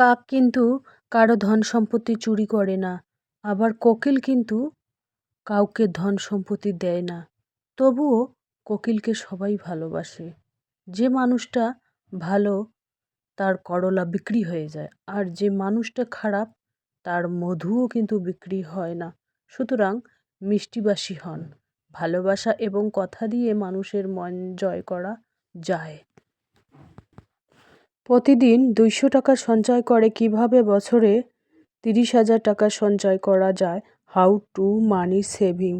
কাক কিন্তু কারও ধন সম্পত্তি চুরি করে না, আবার কোকিল কিন্তু কাউকে ধন সম্পত্তি দেয় না। তবুও কোকিলকে সবাই ভালোবাসে। যে মানুষটা ভালো, তার করলা বিক্রি হয়ে যায়, আর যে মানুষটা খারাপ, তার মধুও কিন্তু বিক্রি হয় না। সুতরাং মিষ্টিবাসী হন। ভালোবাসা এবং কথা দিয়ে মানুষের মন জয় করা যায়। প্রতিদিন দুইশো টাকা সঞ্চয় করে কীভাবে বছরে তিরিশ হাজার টাকা সঞ্চয় করা যায়? How to money saving,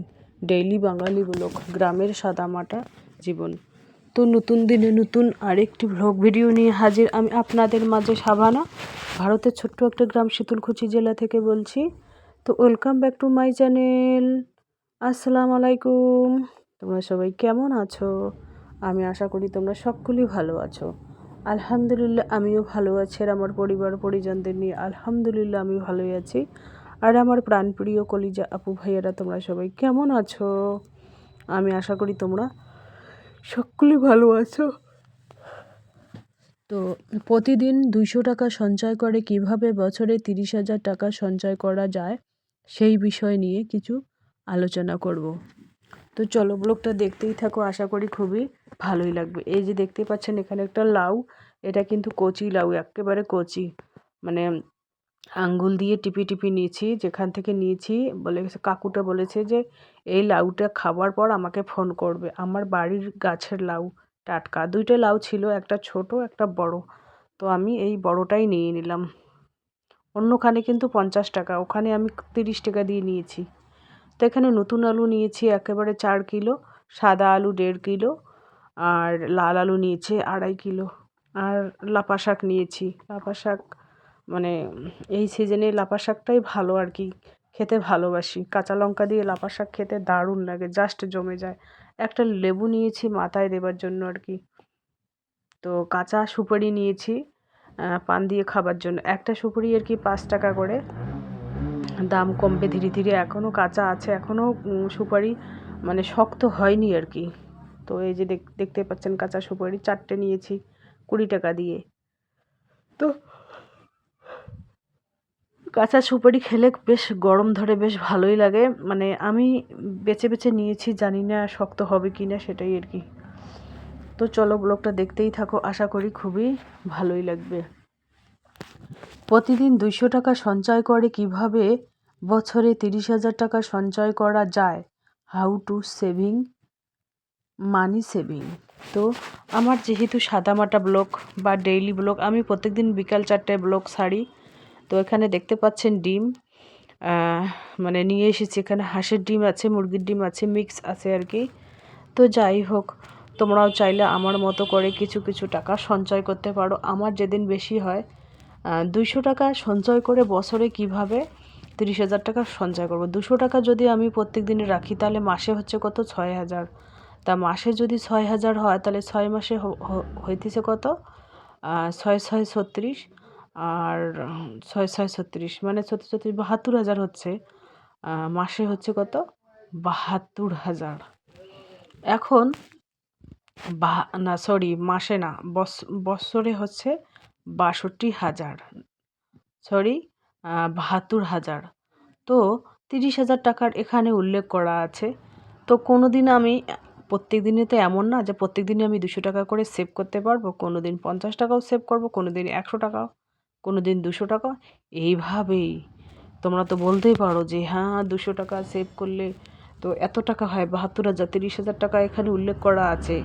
daily Bangali blog গ্রামের সাদামাটা জীবন। তো নতুন দিনে নতুন আরেকটি ব্লগ ভিডিও নিয়ে হাজির আমি আপনাদের মাঝে সাবানা ভারতের ছোট্ট একটা গ্রাম শীতলকুচি জেলা থেকে বলছি। তো welcome back to my channel আসসালামু আলাইকুম। তোমরা সবাই কেমন আছো? আমি আশা করি তোমরা সকলেই ভালো আছো। আলহামদুলিল্লাহ, আমিও ভালো আছি আর আমার পরিবার পরিজনদের নিয়ে আলহামদুলিল্লাহ আমি ভালোই আছি। আর আমার প্রাণপ্রিয় কলিজা আপু ভাইয়েরা, তোমরা সবাই কেমন আছো? আমি আশা করি তোমরা সকলেই ভালো আছো। তো প্রতিদিন দুইশো টাকা সঞ্চয় করে, কীভাবে বছরে তিরিশ হাজার টাকা সঞ্চয় করা যায় সেই বিষয় নিয়ে কিছু আলোচনা করব। তো চলো ব্লগটা দেখতেই থাকো, আশা করি খুবই ভালোই লাগবে। এই যে দেখতে পাচ্ছেন, এখানে একটা লাউ, এটা কিন্তু কচি লাউ, একেবারে কচি। মানে আঙ্গুল দিয়ে টিপি টিপি নিয়েছি, যেখান থেকে নিয়েছি, বলে কাকুটা বলেছে যে, এই লাউটা খাবার পর আমাকে ফোন করবে। আমার বাড়ির গাছের লাউ, টাটকা। দুইটা লাউ ছিল, একটা ছোট, একটা বড়। তো আমি এই বড়টাই নিয়ে নিলাম। অন্যখানে কিন্তু পঞ্চাশ টাকা, ওখানে আমি তিরিশ টাকা দিয়ে নিয়েছি। তো এখানে নতুন আলু নিয়েছি একেবারে চার কিলো, সাদা আলু দেড় কিলো আর লাল আলু নিয়েছি আড়াই কিলো। আর লাপা শাক নিয়েছি। লাপা শাক মানে এই সিজনে লাপা শাকটাই ভালো আর কি, খেতে ভালোবাসি। কাঁচা লঙ্কা দিয়ে লাপা শাক খেতে দারুণ লাগে জাস্ট জমে যায়। একটা লেবু নিয়েছি মাথায় দেবার জন্য আর কি। তো কাঁচা সুপারি নিয়েছি পান দিয়ে খাবার জন্য। একটা সুপারি আর কি পাঁচ টাকা করে। দাম কমবে ধীরে ধীরে। এখনও কাঁচা আছে এখনও সুপারি মানে শক্ত হয়নি আর কি। তো এই যে দেখতে পাচ্ছেন কাঁচা সুপারি, চারটে নিয়েছি কুড়ি টাকা দিয়ে। তো কাঁচা সুপারি খেলে বেশ গরম ধরে বেশ ভালোই লাগে। মানে আমি বেছে বেছে নিয়েছি, জানি না শক্ত হবে কি না সেটাই আর কি। তো চলো ব্লগটা দেখতেই থাকো, আশা করি খুবই ভালোই লাগবে। প্রতিদিন দুইশো টাকা সঞ্চয় করে কীভাবে বছরে তিরিশ হাজার টাকা সঞ্চয় করা যায়। How to saving money saving তো আমার যেহেতু সাদামাটা ব্লগ বা ডেইলি ব্লগ আমি প্রত্যেকদিন বিকাল চারটায় ব্লগ ছাড়ি। তো এখানে দেখতে পাচ্ছেন ডিম। মানে নিয়ে এসেছি। এখানে হাঁসের ডিম আছে, মুরগির ডিম আছে মিক্স আছে আর কি। তো যাই হোক, তোমরাও চাইলে আমার মতো করে কিছু কিছু টাকা সঞ্চয় করতে পারো। আমার যেদিন বেশি হয় দুইশো টাকা সঞ্চয় করে বছরে কীভাবে তিরিশ হাজার টাকা সঞ্চয় করব। দুশো টাকা যদি আমি প্রত্যেক দিনে রাখি, তাহলে মাসে হচ্ছে কত? ছয় হাজার। তা মাসে যদি ছয় হাজার হয়, তাহলে ছয় মাসে হইতেছে কত? ছয় ছয় ছত্রিশ। আর, ছয় ছয় ছত্রিশ মানে ছত্রিশ ছত্রিশ, বাহাত্তর হাজার হচ্ছে। মাসে হচ্ছে কত? বাহাত্তর হাজার। এখন বা, না সরি মাসে না বছরে হচ্ছে বাষট্টি হাজার। সরি বাহাত্তর হাজার। তো তিরিশ হাজার টাকার এখানে উল্লেখ করা আছে। তো কোনো দিন আমি প্রত্যেক দিনে তো এমন না যে প্রত্যেক দিনে আমি দুশো টাকা করে সেভ করতে পারব কোনো দিন পঞ্চাশ টাকাও সেভ করব কোনো দিন একশো টাকাও কোনো দিন দুশো টাকা এইভাবেই। তোমরা তো বলতেই পারো যে হ্যাঁ দুশো টাকা সেভ করলে তো এত টাকা হয়, বাহাত্তর হাজার, তিরিশ হাজার টাকা এখানে উল্লেখ করা আছে।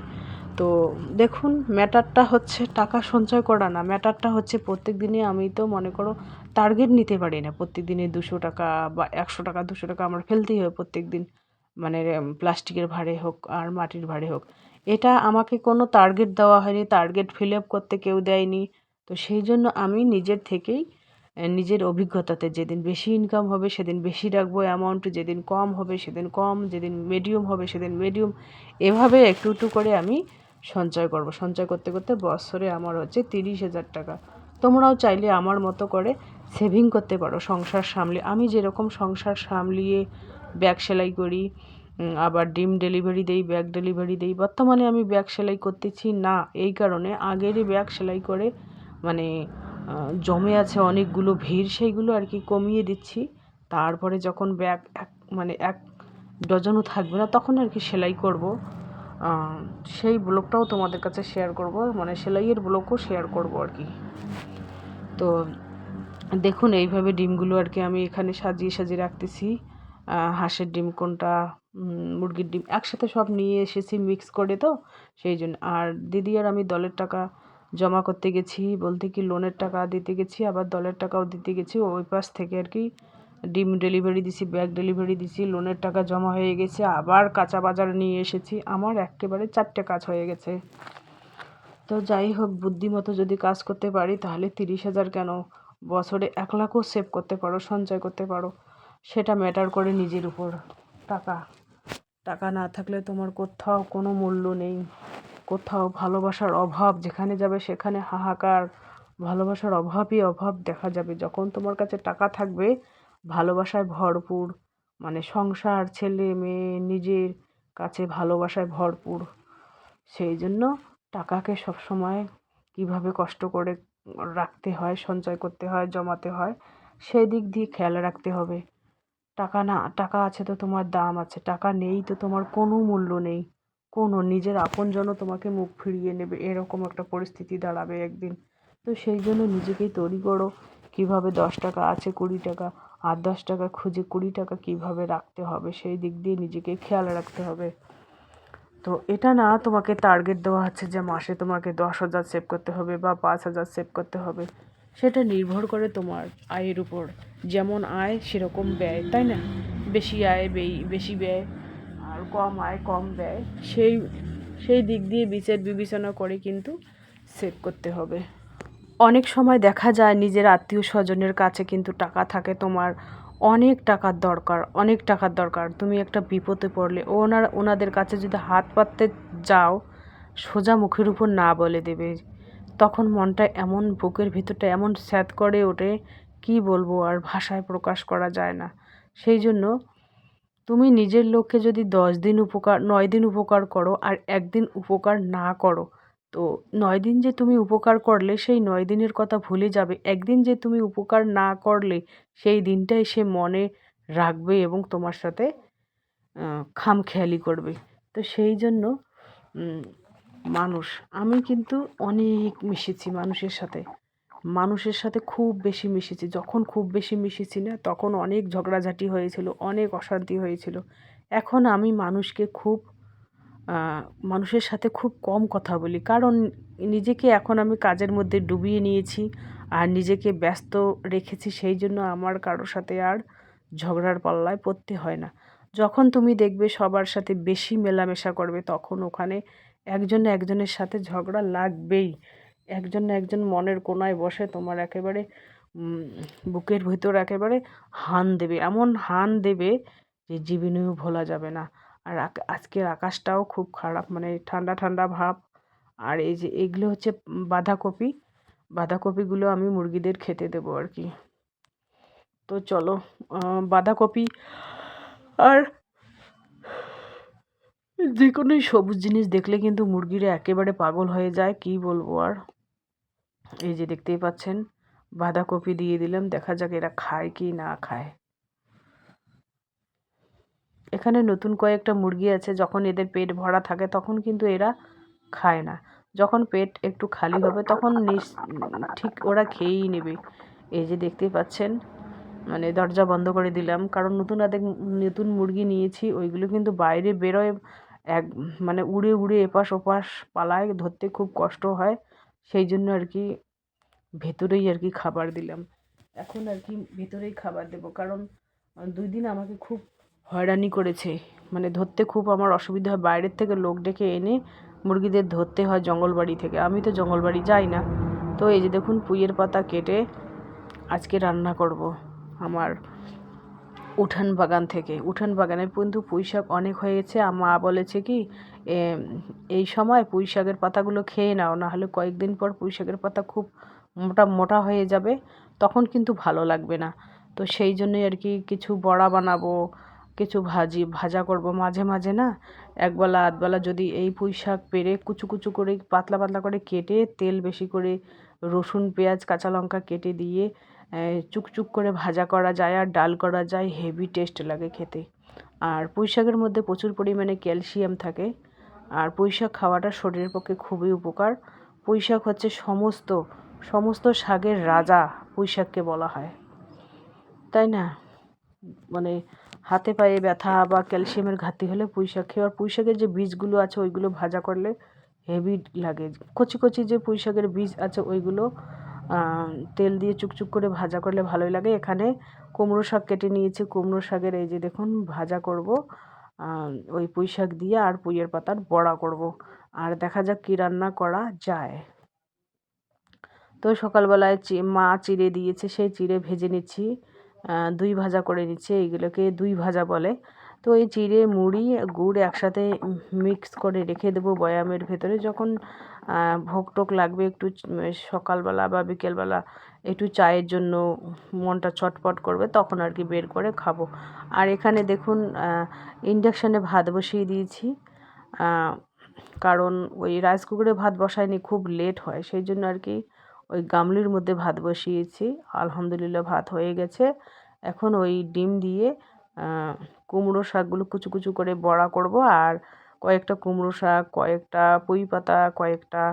তো দেখুন ম্যাটারটা হচ্ছে টাকা সঞ্চয় করা না ম্যাটারটা হচ্ছে প্রত্যেক দিনে আমি তো মনে করো টার্গেট নিতে পারি না। প্রত্যেক দিনে দুশো টাকা বা একশো টাকা, দুশো টাকা আমার ফেলতেই হয় প্রত্যেক দিন মানে প্লাস্টিকের ভাড়ে হোক আর মাটির ভাড়ে হোক। এটা আমাকে কোনো টার্গেট দেওয়া হয়নি। টার্গেট ফিল আপ করতে কেউ দেয়নি। তো সেই জন্য আমি নিজের থেকেই নিজের অভিজ্ঞতাতে যেদিন বেশি ইনকাম হবে, সেদিন বেশি রাখব অ্যামাউন্ট যেদিন কম হবে, সেদিন কম, যেদিন মিডিয়াম হবে, সেদিন মিডিয়াম এভাবে একটু একটু করে আমি সঞ্চয় করব। সঞ্চয় করতে করতে বছরে আমার হচ্ছে তিরিশ হাজার টাকা। তোমরাও চাইলে আমার মতো করে সেভিং করতে পারো, সংসার সামলে, আমি যেরকম সংসার সামলিয়ে ব্যাগ সেলাই করি আবার ডিম ডেলিভারি দেই, ব্যাগ ডেলিভারি দেই, বর্তমানে আমি ব্যাগ সেলাই করতেছি না, এই কারণে আগেরই ব্যাগ সেলাই করে মানে জমে আছে অনেকগুলো ভিড়, সেইগুলো আর কি কমিয়ে দিচ্ছি, তারপরে যখন ব্যাগ এক মানে এক ডজনও থাকবে না, তখন আর কি সেলাই করব সেই ব্লগটাও তোমাদের কাছে শেয়ার করব মানে সেলাইয়ের ব্লগও শেয়ার করব আর কি। তো দেখুন, এইভাবে ডিমগুলো আর কি আমি এখানে সাজিয়ে সাজিয়ে রাখতেছি। হাঁসের ডিম কোনটা মুরগির ডিম একসাথে সব নিয়ে এসেছি মিক্স করে তো, সেই জন্য। আর দিদি আর আমি দলের টাকা জমা করতে গেছি, বলতে কি লোনের টাকা দিতে গেছি, আবার দলের টাকাও দিতে গেছি। ওই পাশ থেকে আর কি ডিম ডেলিভারি দিছি ব্যাগ ডেলিভারি দিছি লোনের টাকা জমা হয়ে গেছে, আবার কাঁচা বাজার নিয়ে এসেছি। আমার একেবারে চারটে কাজ হয়ে গেছে। তো যাই হোক, বুদ্ধিমতো যদি কাজ করতে পারি, তাহলে তিরিশ হাজার কেন বছরে এক লাখও সেভ করতে পারো, সঞ্চয় করতে পারো। সেটা ম্যাটার করে নিজের উপর। টাকা টাকা না থাকলে তোমার কোথাও কোনো মূল্য নেই। কোথাও ভালোবাসার অভাব যেখানে যাবে সেখানে হাহাকার। ভালোবাসার অভাবই অভাব দেখা যাবে। যখন তোমার কাছে টাকা থাকবে, ভালোবাসায় ভরপুর। মানে সংসার, ছেলে, মেয়ে, নিজের কাছে ভালোবাসায় ভরপুর। সেই জন্য টাকাকে সবসময় কীভাবে কষ্ট করে রাখতে হয়, সঞ্চয় করতে হয়, জমাতে হয়, সেই দিক দিয়ে খেয়াল রাখতে হবে। টাকা না, টাকা আছে তো তোমার দাম আছে, টাকা নেই তো তোমার কোনো মূল্য নেই। কোনো, নিজের আপনজনও তোমাকে মুখ ফিরিয়ে নেবে, এরকম একটা পরিস্থিতি দাঁড়াবে একদিন। তো সেই জন্য নিজেকেই তৈরি করো, কীভাবে দশ টাকা আছে কুড়ি টাকা, আর দশ টাকা খুঁজে কুড়ি টাকা কীভাবে রাখতে হবে, সেই দিক দিয়ে নিজেকে খেয়াল রাখতে হবে। তো এটা না তোমাকে টার্গেট দেওয়া হচ্ছে যে মাসে তোমাকে দশ হাজার সেভ করতে হবে বা পাঁচ হাজার সেভ করতে হবে। সেটা নির্ভর করে তোমার আয়ের উপর। যেমন আয়, সেরকম ব্যয়, তাই না? বেশি আয় বেশি ব্যয় আর কম আয়, কম ব্যয়, সেই সেই দিক দিয়ে বিচার বিবেচনা করে কিন্তু সেভ করতে হবে। অনেক সময় দেখা যায় নিজের আত্মীয় স্বজনের কাছে কিন্তু টাকা থাকে তোমার অনেক টাকার দরকার, অনেক টাকার দরকার। তুমি একটা বিপদে পড়লে, ওনার, ওনাদের কাছে যদি হাত পাততে যাও, সোজা মুখের উপর না বলে দেবে। তখন মনটা এমন, বুকের ভিতরটা এমন স্যাদ করে ওঠে, কি বলব আর ভাষায় প্রকাশ করা যায় না। সেই জন্য তুমি নিজের লোককে যদি দশ দিন উপকার, নয় দিন উপকার করো আর একদিন উপকার না করো তো নয় দিন যে তুমি উপকার করলে, সেই নয় দিনের কথা ভুলে যাবে। একদিন যে তুমি উপকার না করলে, সেই দিনটাই সে মনে রাখবে এবং তোমার সাথে খামখেয়ালি করবে। তো সেই জন্য মানুষ, আমি কিন্তু অনেক মিশেছি মানুষের সাথে। মানুষের সাথে খুব বেশি মিশেছি। যখন খুব বেশি মিশেছি না, তখন অনেক ঝগড়াঝাটি হয়েছিল, অনেক অশান্তি হয়েছিল। এখন আমি মানুষকে খুব মানুষের সাথে খুব কম কথা বলি। কারণ নিজেকে এখন আমি কাজের মধ্যে ডুবিয়ে নিয়েছি আর নিজেকে ব্যস্ত রেখেছি সেই জন্য আমার কারোর সাথে আর ঝগড়ার পাল্লায় পড়তে হয় না। যখন তুমি দেখবে সবার সাথে বেশি মেলামেশা করবে, তখন ওখানে একজন একজনের সাথে ঝগড়া লাগবেই। একজন একজন মনের কোনায় বসে তোমার একেবারে বুকের ভিতর একেবারে হান দেবে। এমন হান দেবে যে জীবনেও ভোলা যাবে না। আর আজকের আকাশটাও খুব খারাপ মানে ঠান্ডা ঠান্ডা ভাব। আর এই যে এগুলো হচ্ছে বাঁধাকপি। বাঁধাকপিগুলো আমি মুরগিদের খেতে দেবো আর কি। তো চলো বাঁধাকপি আর যে কোনো সবুজ জিনিস দেখলে কিন্তু মুরগিরা একেবারে পাগল হয়ে যায়, কি বলব আর? এই যে দেখতেই পাচ্ছেন, বাঁধাকপি দিয়ে দিলাম, দেখা যাক এরা খায় কি না খায়। এখানে নতুন কয়েকটা মুরগি আছে, যখন এদের পেট ভরা থাকে তখন কিন্তু এরা খায় না। যখন পেট একটু খালি হবে তখন ঠিক ওরা খেয়েই নেবে। এই যে দেখতেই পাচ্ছেন মানে দরজা বন্ধ করে দিলাম। কারণ নতুন আদেক নতুন মুরগি নিয়েছি, ওইগুলো কিন্তু বাইরে বেরোয় এক মানে উড়ে উড়ে এপাশ ওপাশ পালায়, ধরতে খুব কষ্ট হয়। সেই জন্য আর কি ভেতরেই আর কি খাবার দিলাম। এখন আর কি ভেতরেই খাবার দেবো। কারণ দুই দিন আমাকে খুব হয়রানি করেছে। মানে ধরতে খুব আমার অসুবিধা হয়। বাইরের থেকে লোক ডেকে এনে মুরগিদের ধরতে হয় জঙ্গলবাড়ি থেকে। আমি তো জঙ্গলবাড়ি যাই না। তো এই যে দেখুন, পুইয়ের পাতা কেটে আজকে রান্না করব আমার উঠান বাগান থেকে। উঠান বাগানে কিন্তু পুঁই শাক অনেক হয়ে গেছে মা বলেছে কি এই সময় পুঁই শাকের পাতাগুলো খেয়ে নাও না হলে কয়েকদিন পর পুঁই শাকের পাতা খুব মোটা মোটা হয়ে যাবে, তখন কিন্তু ভালো লাগবে না। তো সেই জন্যই আর কি কিছু বড়া বানাবো কিছু ভাজি, ভাজা করব মাঝে মাঝে না? একবেলা, আধবেলা যদি এই পুঁই শাক পেরে কুচু কুচু করে, পাতলা পাতলা করে কেটে তেল বেশি করে, রসুন, পেঁয়াজ, কাঁচা লঙ্কা কেটে দিয়ে চুকচুক করে ভাজা করা যায় আর ডাল করা যায়, হেভি টেস্ট লাগে খেতে। আর পুঁই শাকের মধ্যে প্রচুর পরিমাণে ক্যালসিয়াম থাকে। আর পুঁই শাক খাওয়াটা শরীরের পক্ষে খুবই উপকার। পুঁই শাক হচ্ছে সমস্ত সমস্ত শাকের রাজা পুঁই শাককে বলা হয়। তাই না? মানে হাতে পায়ে ব্যথা বা ক্যালসিয়ামের ঘাটতি হলে পুঁই শাক খেয়ে, আর পুঁই শাকের যে বীজগুলো আছে ওইগুলো ভাজা করলে হেভি লাগে। কচি কচি যে পুঁই শাকের বীজ আছে ওইগুলো তেল দিয়ে চুকচুক করে ভাজা করলে ভালোই লাগে। এখানে কুমড়ো শাক কেটে নিয়েছি। কুমড়ো শাকের এই যে দেখুন, ভাজা করব ওই পুঁই শাক দিয়ে আর পুঁইয়ের পাতার বড়া করব। আর দেখা যাক কী রান্না করা যায়। তো সকালবেলায় মা চিড়ে দিয়েছে, সেই চিড়ে ভেজে নিচ্ছি। দুই ভাজা করে নিচ্ছে, এইগুলোকে দুই ভাজা বলে। তো এই চিড়ে, মুড়ি, গুড় একসাথে মিক্স করে রেখে দেবো বয়ামের ভেতরে। যখন ভোগ টোক লাগবে একটু সকালবেলা বা বিকেলবেলা একটু চায়ের জন্য মনটা ছটপট করবে, তখন আর কি বের করে খাব। আর এখানে দেখুন ইন্ডাকশানে ভাত বসিয়ে দিয়েছি। কারণ ওই রাইস কুকারে ভাত বসায়নি, খুব লেট হয়। সেই জন্য আর কি ওই গামলির মধ্যে ভাত বসিয়েছি। আলহামদুলিল্লাহ ভাত হয়ে গেছে। এখন ওই ডিম দিয়ে কুমড়ো শাকগুলো কুচু কুচু করে বড়া করব আর কয়েকটা কুমড়ো শাক, কয়েকটা পুঁই পাতা, কয়েকটা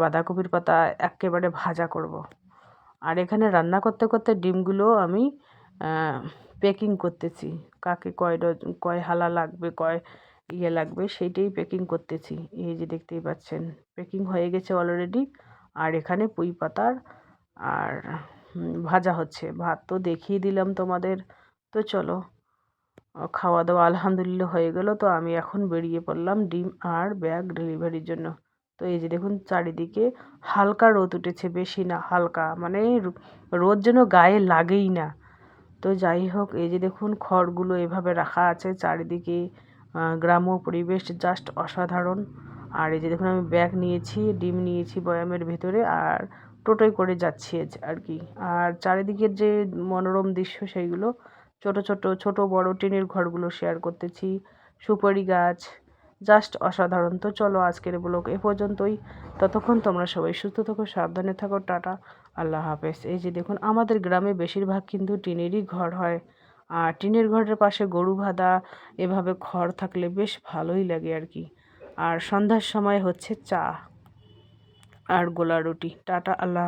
বাঁধাকপির পাতা একেবারে ভাজা করব। আর এখানে রান্না করতে করতে ডিমগুলো আমি প্যাকিং করতেছি। কাকে কয় ডজন কয় হালা লাগবে, কয় ইয়ে লাগবে, সেইটাই প্যাকিং করতেছি। এই যে দেখতেই পাচ্ছেন প্যাকিং হয়ে গেছে অলরেডি আর এখানে পুঁই পাতার আর ভাজা হচ্ছে। ভাত তো দেখিয়ে দিলাম তোমাদের। তো চলো খাওয়া দাওয়া আলহামদুলিল্লাহ হয়ে গেল। তো আমি এখন বেরিয়ে পড়লাম ডিম আর ব্যাগ ডেলিভারির জন্য। তো এই যে দেখুন, চারিদিকে হালকা রোদ উঠেছে, বেশি না, হালকা। মানে রোদ যেন গায়ে লাগেই না। তো যাই হোক, এই যে দেখুন, খড়গুলো এভাবে রাখা আছে চারিদিকে। গ্রাম্য পরিবেশ জাস্ট অসাধারণ। আর এই যে দেখুন, আমি ব্যাগ নিয়েছি, ডিম নিয়েছি বয়ামের ভেতরে আর টোটোয় করে যাচ্ছি আর কি। আর চারিদিকের যে মনোরম দৃশ্য সেইগুলো, ছোট ছোট ছোট, বড় টিনের ঘরগুলো শেয়ার করতেছি, সুপারি গাছ জাস্ট অসাধারণ। তো চলো আজকের ব্লগ এ পর্যন্তই। ততক্ষণ তোমরা সবাই সুস্থ থাকো, সাবধানে থাকো, টাটা, আল্লাহ হাফেজ। এই যে দেখুন, আমাদের গ্রামে বেশিরভাগ কিন্তু টিনেরই ঘর হয়। আর টিনের ঘরের পাশে গরু ভাদা, এভাবে খড় থাকলে বেশ ভালোই লাগে আর কি। আর সন্ধ্যার সময় হচ্ছে চা আর গোলা রুটি। টাটা আল্লাহ